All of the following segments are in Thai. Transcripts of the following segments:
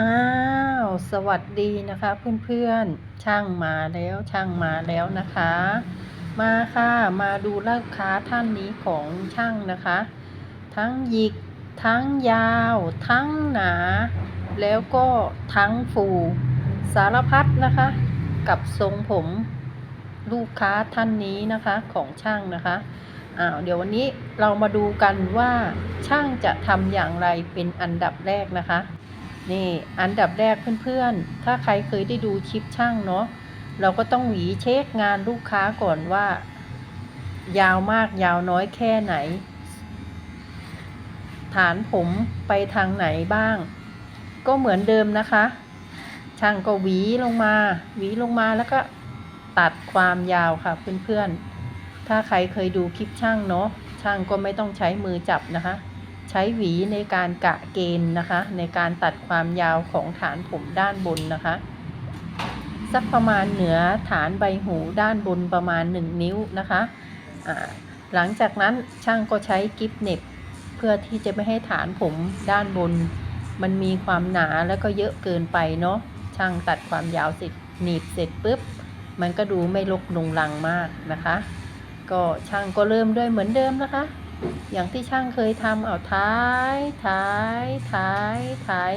อ้าว สวัสดีนะคะเพื่อนๆ ช่างมาแล้วช่างมาแล้วนะคะ มาค่ะมาดูลูกค้าท่านนี้ของช่างนะคะ ทั้งหยิก ทั้งยาว ทั้งหนา แล้วก็ทั้งฟูสารพัดนะคะ กับทรงผมลูกค้าท่านนี้นะคะของช่างนะคะอ้าวเดี๋ยววันนี้เรามาดูกันว่าช่างจะทำอย่างไรเป็นอันดับแรกนะคะ นี่อันดับแรกเพื่อนๆ ถ้าใครเคยได้ดูคลิปช่างเนาะเราก็ต้องหวีเช็คงานลูกค้าก่อนว่า ยาวมากยาวน้อยแค่ไหน ฐานผมไปทางไหนบ้าง ก็เหมือนเดิมนะคะ ช่างก็หวีลงมาหวีลงมาแล้วก็ตัดความยาวค่ะเพื่อนๆ ถ้าใครเคยดูคลิปช่างเนาะช่างก็ไม่ต้องใช้มือจับนะคะ ใช้หวีในการกะเกณฑ์นะคะ ในการตัดความยาวของฐานผมด้านบนนะคะสักประมาณเหนือฐานใบหูด้านบนประมาณ 1 นิ้วนะคะะหลังจากนั้นช่างก็ใช้กิฟเน็บเพื่อที่จะไม่ให้ฐานผมด้านบน มันมีความหนาแล้วก็เยอะเกินไปเนาะช่างตัดความยาวเสร็จหนีบเสร็จปุ๊บ มันก็ดูไม่ลกลงลังมากนะคะ ก็ช่างก็เริ่มด้วยเหมือนเดิมนะคะ อย่างที่ช่างเคยทำเอาท้ายท้ายท้ายท้าย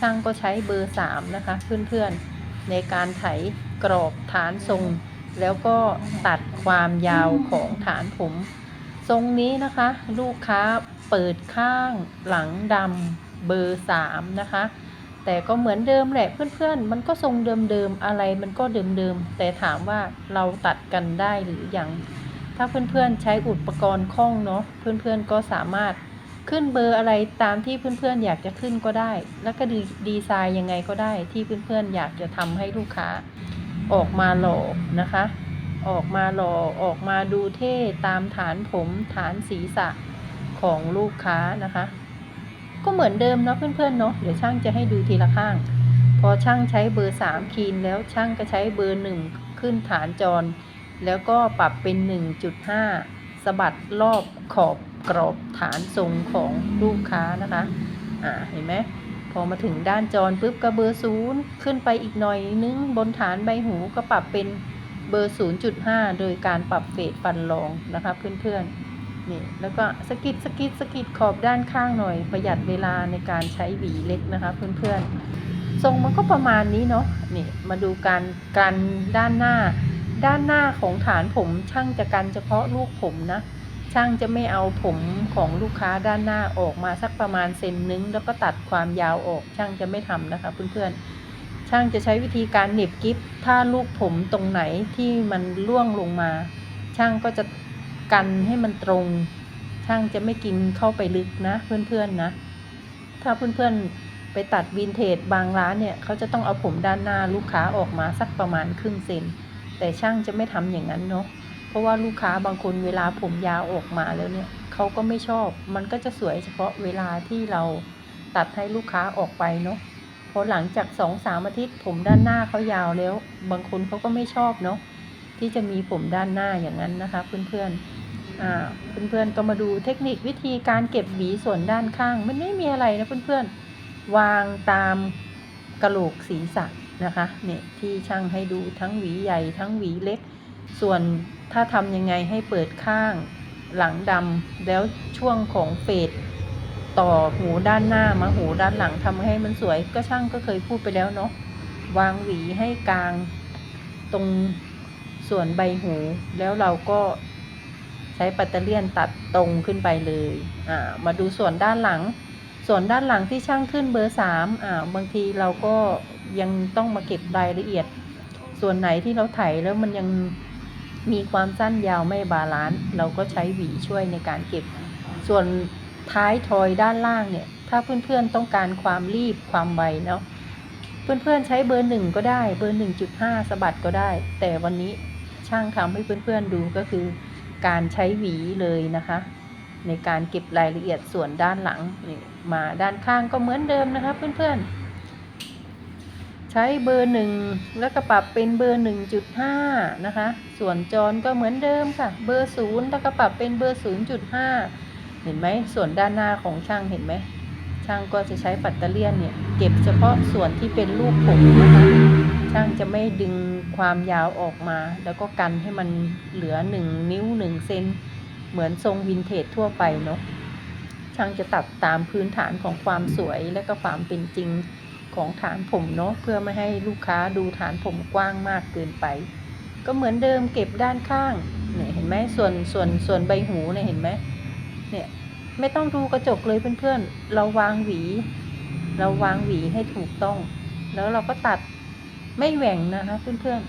ช่างก็ใช้เบอร์สามนะคะ เพื่อนๆ ในการไถกรอบฐานทรง แล้วก็ตัดความยาวของฐานผม ทรงนี้นะคะ ลูกค้าเปิดข้างหลังดำเบอร์สามนะคะ แต่ก็เหมือนเดิมแหละเพื่อนๆ มันก็ทรงเดิมๆ อะไรมันก็เดิมๆ แต่ถามว่าเราตัดกันได้หรือยัง ถ้าเพื่อนๆใช้อุปกรณ์คล่องเนาะเพื่อนๆก็สามารถขึ้นเบอร์อะไรตามที่เพื่อนๆอยากจะขึ้นก็ได้ แล้วก็ดีดีไซน์ยังไงก็ได้ที่เพื่อนๆอยากจะทำให้ลูกค้าออกมาหล่อนะคะ ออกมาหล่อออกมาดูเท่ตามฐานผมฐานศีรษะของลูกค้านะคะ ก็เหมือนเดิมเนาะเพื่อนๆเนาะเดี๋ยวช่างจะให้ดูทีละข้าง พอช่างใช้เบอร์สามคีนแล้วช่างก็ใช้เบอร์หนึ่งขึ้นฐานจร แล้วก็ปรับเป็น 1.5สะบัดรอบขอบกรอบฐานทรงของลูกค้านะคะ อ่า เห็นไหม พอมาถึงด้านจรปุ๊บก็เบอร์ศูนย์ขึ้นไปอีกหน่อยนึง บนฐานใบหูก็ปรับเป็นเบอร์ 0.5 โดยการปรับเฟดฟันรองนะคะเพื่อนๆ นี่ แล้วก็สกิดสกิดสกิดขอบด้านข้างหน่อย ประหยัดเวลาในการใช้หวีเล็กนะคะเพื่อนๆ ทรงมันก็ประมาณนี้เนาะ นี่ มาดูการกันด้านหน้า ด้านหน้าของฐานผมช่างจะกันเฉพาะลูกผมนะ ช่างจะไม่เอาผมของลูกค้าด้านหน้าออกมาสักประมาณเซนนึง แล้วก็ตัดความยาวออก ช่างจะไม่ทำนะคะเพื่อนๆ ช่างจะใช้วิธีการเหน็บกิฟถ้าลูกผมตรงไหนที่มันล่วงลงมา ช่างก็จะกันให้มันตรง ช่างจะไม่กินเข้าไปลึกนะเพื่อนๆนะ ถ้าเพื่อนๆไปตัดวินเทจบางร้านเนี่ยเขาจะต้องเอาผมด้านหน้าลูกค้าออกมาสักประมาณครึ่งเซน แต่ช่างจะไม่ทำอย่างนั้นเนาะเพราะว่าลูกค้าบางคนเวลาผมยาวออกมาแล้วเนี่ยเขาก็ไม่ชอบ มันก็จะสวยเฉพาะเวลาที่เราตัดให้ลูกค้าออกไปเนาะพอหลังจากสองสามอาทิตย์ผมด้านหน้าเขายาวแล้ว บางคนเขาก็ไม่ชอบเนาะที่จะมีผมด้านหน้าอย่างนั้นนะคะ เพื่อนๆอ่าเพื่อนๆก็มาดูเทคนิควิธีการเก็บหวีส่วนด้านข้าง มันไม่มีอะไรนะเพื่อนๆวางตามกระโหลกศีรษะ นะคะเนี่ยที่ช่างให้ดูทั้งหวีใหญ่ทั้งหวีเล็ก ส่วนถ้าทำยังไงให้เปิดข้างหลังดำแล้วช่วงของเฟดต่อหูด้านหน้ามาหูด้านหลังทำให้มันสวยก็ช่างก็เคยพูดไปแล้วเนาะวางหวีให้กลางตรงส่วนใบหูแล้วเราก็ใช้ปัตเตอร์เลียนตัดตรงขึ้นไปเลยอ่ามาดูส่วนด้านหลัง ส่วนด้านหลังที่ช่างขึ้นเบอร์สามอ่าบางทีเราก็ ยังต้องมาเก็บรายละเอียด ส่วนไหนที่เราไถแล้วมันยังมีความสั้นยาวไม่บาลานซ์เราก็ใช้หวีช่วยในการเก็บ ส่วนท้ายทอยด้านล่างเนี่ย ถ้าเพื่อนๆต้องการความรีบความไวเนาะเพื่อนๆใช้เบอร์หนึ่งก็ได้เบอร์หนึ่งจุดห้าสะบัดก็ได้ แต่วันนี้ช่างทำให้เพื่อนๆดูก็คือ การใช้หวีเลยนะคะ ในการเก็บรายละเอียดส่วนด้านหลังนี่มาด้านข้างก็เหมือนเดิมนะคะเพื่อนๆ ใช้เบอร์หนึ่งแล้วก็ปรับเป็นเบอร์หนึ่งจุดห้านะคะ ส่วนจรก็เหมือนเดิมค่ะ เบอร์ศูนย์แล้วก็ปรับเป็นเบอร์ศูนย์จุดห้าเห็นไหมส่วนด้านหน้าของช่างเห็นไหมช่างก็จะใช้ปัตเตอร์เลียนเนี่ยเก็บเฉพาะส่วนที่เป็นลูกผมนะคะช่างจะไม่ดึงความยาวออกมา แล้วก็กันให้มันเหลือหนึ่งนิ้วหนึ่งเซนเหมือนทรงวินเทจทั่วไปเนาะช่างจะตัดตามพื้นฐานของความสวยและก็ความเป็นจริง ของฐานผมเนาะเพื่อไม่ให้ลูกค้าดูฐานผมกว้างมากเกินไป ก็เหมือนเดิมเก็บด้านข้างเนี่ยเห็นไหมส่วนส่วนส่วนใบหูเนี่ยเห็นไหมเนี่ยไม่ต้องดูกระจกเลยเพื่อนๆ เราวางหวี เราวางหวีให้ถูกต้อง แล้วเราก็ตัดไม่แหว่งนะคะเพื่อน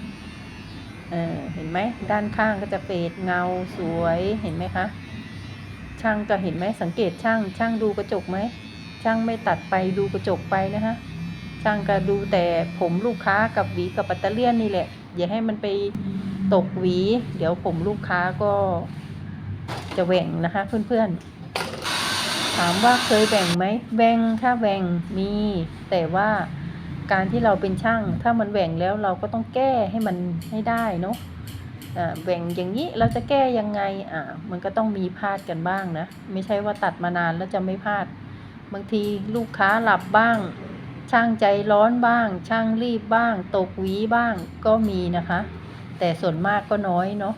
ๆเออเห็นไหมด้านข้างก็จะเฟดเงาสวยเห็นไหมคะช่างจะเห็นไหมสังเกตช่าง ช่างดูกระจกไหมช่างไม่ตัดไปดูกระจกไปนะคะ ช่างก็ดูแต่ผมลูกค้ากับหวีกับปัตเตอร์เลียนนี่แหละ อย่าให้มันไปตกหวี เดี๋ยวผมลูกค้าก็จะแหว่งนะคะ เพื่อนๆ ถามว่าเคยแหว่งไหมแหว่งถ้าแหว่งมี แต่ว่าการที่เราเป็นช่าง ถ้ามันแหว่งแล้วเราก็ต้องแก้ให้มันให้ได้เนาะแหว่งอย่างนี้เราจะแก้ยังไงอ่ามันก็ต้องมีพลาดกันบ้างนะ ไม่ใช่ว่าตัดมานานแล้วจะไม่พลาด บางทีลูกค้าหลับบ้าง ช่างใจร้อนบ้าง ช่างรีบบ้าง ตกหวีบ้างก็มีนะคะ แต่ส่วนมากก็น้อยเนาะ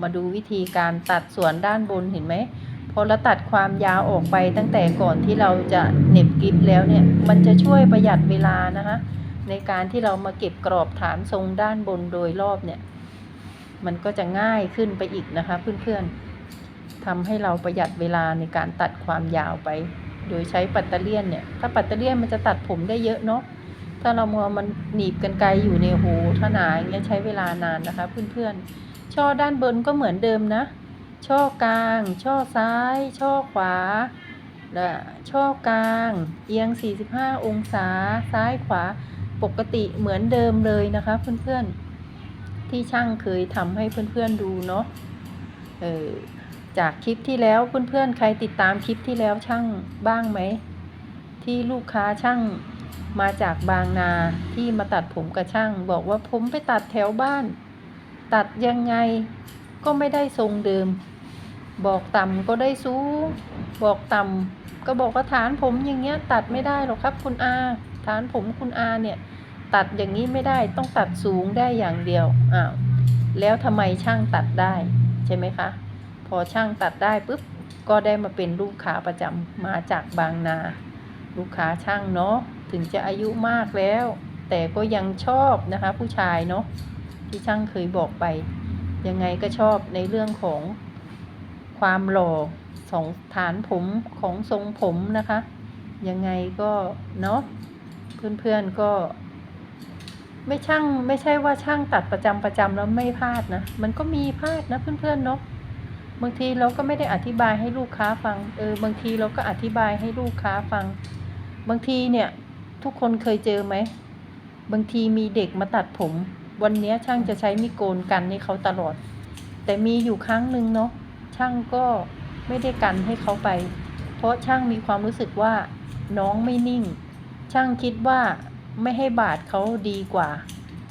มาดูวิธีการตัดส่วนด้านบนเห็นไหมพอเราตัดความยาวออกไปตั้งแต่ก่อนที่เราจะเน็บกิฟแล้วเนี่ย มันจะช่วยประหยัดเวลานะคะ ในการที่เรามาเก็บกรอบฐานทรงด้านบนโดยรอบเนี่ย มันก็จะง่ายขึ้นไปอีกนะคะ เพื่อนๆทำให้เราประหยัดเวลาในการตัดความยาวไป โดยใช้ปัตเตอร์เลียนเนี่ย ถ้าปัตเตอร์เลียนมันจะตัดผมได้เยอะเนาะ ถ้าเรามัวมันหนีบกันไกลอยู่ในหูถ้าหนาอย่างเงี้ยใช้เวลานานนะคะ เพื่อนๆ ช่อด้านบนก็เหมือนเดิมนะ ช่อกลาง ช่อซ้าย ช่อขวาและช่อกลาง เอียง 45 องศา ซ้ายขวา ปกติเหมือนเดิมเลยนะคะ เพื่อนๆ ที่ช่างเคยทำให้เพื่อนๆดูเนาะ เออ จากคลิปที่แล้วเพื่อนๆใครติดตามคลิปที่แล้วช่างบ้างไหม ที่ลูกค้าช่างมาจากบางนาที่มาตัดผมกับช่าง บอกว่าผมไปตัดแถวบ้าน ตัดยังไงก็ไม่ได้ทรงเดิม บอกต่ำก็ได้สูงบอกต่ำก็บอกว่าฐานผมอย่างเงี้ยตัดไม่ได้หรอกครับคุณอา ฐานผมคุณอาเนี่ยตัดอย่างนี้ไม่ได้ต้องตัดสูงได้อย่างเดียวอ้าวแล้วทำไมช่างตัดได้ใช่ไหมคะ พอช่างตัดได้ปุ๊บก็ได้มาเป็นลูกค้าประจำมาจากบางนา ลูกค้าช่างเนาะถึงจะอายุมากแล้ว แต่ก็ยังชอบนะคะ ผู้ชายเนาะที่ช่างเคยบอกไป ยังไงก็ชอบในเรื่องของความหล่อสองฐานผมของทรงผมนะคะ ยังไงก็เนาะเพื่อนๆก็ไม่ช่างไม่ใช่ว่าช่างตัดประจำประจำแล้วไม่พลาดนะ มันก็มีพลาดนะเพื่อนๆเนาะ บางทีเราก็ไม่ได้อธิบายให้ลูกค้าฟัง เออบางทีเราก็อธิบายให้ลูกค้าฟัง บางทีเนี่ยทุกคนเคยเจอไหม บางทีมีเด็กมาตัดผม วันนี้ช่างจะใช้มีโกนกันให้เขาตลอด แต่มีอยู่ครั้งหนึ่งเนาะช่างก็ไม่ได้กันให้เขาไป เพราะช่างมีความรู้สึกว่าน้องไม่นิ่ง ช่างคิดว่าไม่ให้บาดเขาดีกว่า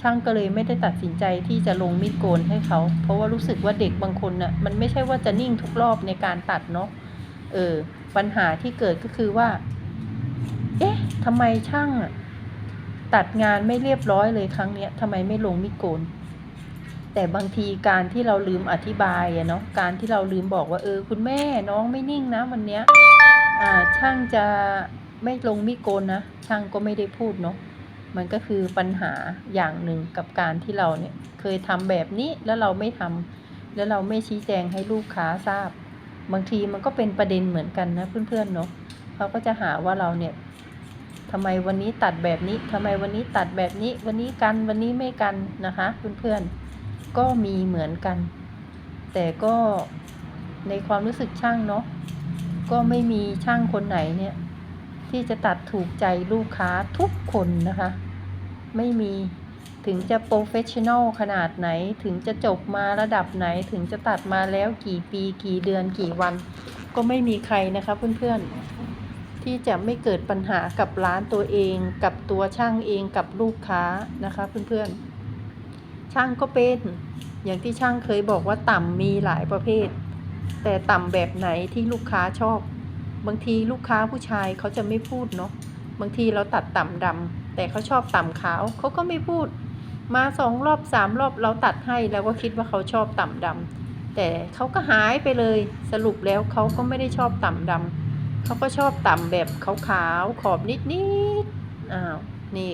ช่างก็เลยไม่ได้ตัดสินใจที่จะลงมีดโกนให้เขา เพราะว่ารู้สึกว่าเด็กบางคนน่ะมันไม่ใช่ว่าจะนิ่งทุกรอบในการตัดเนาะเออปัญหาที่เกิดก็คือว่า เอ๊ะทำไมช่างตัดงานไม่เรียบร้อยเลยครั้งเนี้ยทำไมไม่ลงมีดโกน แต่บางทีการที่เราลืมอธิบายอะเนาะการที่เราลืมบอกว่าเออ คุณแม่น้องไม่นิ่งนะวันเนี้ยอ่าช่างจะไม่ลงมีดโกนนะช่างก็ไม่ได้พูดเนาะ มันก็คือปัญหาอย่างหนึ่งกับการที่เราเนี่ยเคยทำแบบนี้แล้วเราไม่ทำแล้วเราไม่ชี้แจงให้ลูกค้าทราบ บางทีมันก็เป็นประเด็นเหมือนกันนะเพื่อนๆเนาะเขาก็จะหาว่าเราเนี่ยทำไมวันนี้ตัดแบบนี้ทำไมวันนี้ตัดแบบนี้ วันนี้กันวันนี้ไม่กันนะคะเพื่อนๆก็มีเหมือนกัน แต่ก็ในความรู้สึกช่างเนาะก็ไม่มีช่างคนไหนเนี่ย ที่จะตัดถูกใจลูกค้าทุกคนนะคะ ไม่มีถึงจะโปรเฟชชั่นอลขนาดไหนถึงจะจบมาระดับไหนถึงจะตัดมาแล้วกี่ปีกี่เดือนกี่วัน ก็ไม่มีใครนะคะเพื่อนๆ ที่จะไม่เกิดปัญหากับร้านตัวเอง กับตัวช่างเองกับลูกค้านะคะเพื่อนๆ ช่างก็เป็นอย่างที่ช่างเคยบอกว่าต่ำมีหลายประเภท แต่ต่ำแบบไหนที่ลูกค้าชอบ บางทีลูกค้าผู้ชายเขาจะไม่พูดเนาะบางทีเราตัดต่ำดำแต่เขาชอบต่ำขาวเขาก็ไม่พูด มาสองรอบสามรอบเราตัดให้แล้วก็คิดว่าเขาชอบต่ำดำแต่เขาก็หายไปเลยสรุปแล้วเขาก็ไม่ได้ชอบต่ำดำเขาก็ชอบต่ำแบบขาวๆขอบนิดๆอ้าวนี่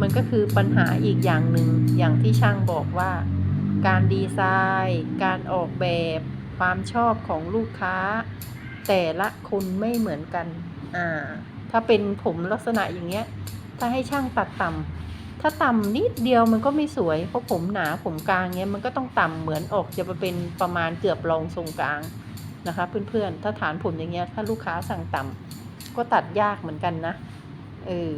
มันก็คือปัญหาอีกอย่างหนึ่งอย่างที่ช่างบอกว่า การดีไซน์ การออกแบบความชอบของลูกค้า แต่ละคนไม่เหมือนกัน อ่า ถ้าเป็นผมลักษณะอย่างเงี้ย ถ้าให้ช่างตัดต่ำถ้าต่ำนิดเดียวมันก็ไม่สวย เพราะผมหนาผมกลางเงี้ยมันก็ต้องต่ำเหมือนออกจะมาเป็นประมาณเกือบรองทรงกลางนะคะ เพื่อนๆ ถ้าฐานผมอย่างเงี้ย ถ้าลูกค้าสั่งต่ำก็ตัดยากเหมือนกันนะ เออ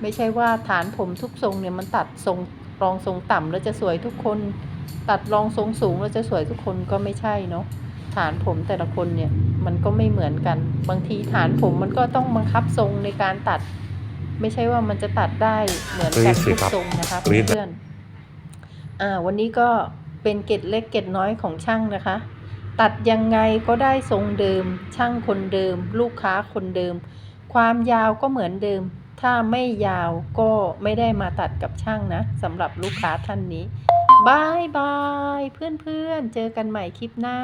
ไม่ใช่ว่าฐานผมทุกทรงเนี่ยมันตัดทรงรองทรงต่ำแล้วจะสวยทุกคน ตัดรองทรงสูงแล้วจะสวยทุกคนก็ไม่ใช่เนาะ ฐานผมแต่ละคนเนี่ยมันก็ไม่เหมือนกัน บางทีฐานผมมันก็ต้องบังคับทรงในการตัด ไม่ใช่ว่ามันจะตัดได้เหมือนกันรีดสิทุกครับทรงนะคะรีดเพื่อนๆอ่าวันนี้ก็เป็นเกร็ดเล็กเกร็ดน้อยของช่างนะคะ ตัดยังไงก็ได้ทรงเดิม ช่างคนเดิม ลูกค้าคนเดิม ความยาวก็เหมือนเดิม ถ้าไม่ยาวก็ไม่ได้มาตัดกับช่างนะสำหรับลูกค้าท่านนี้บายบายเพื่อนๆเจอกันใหม่คลิปหน้า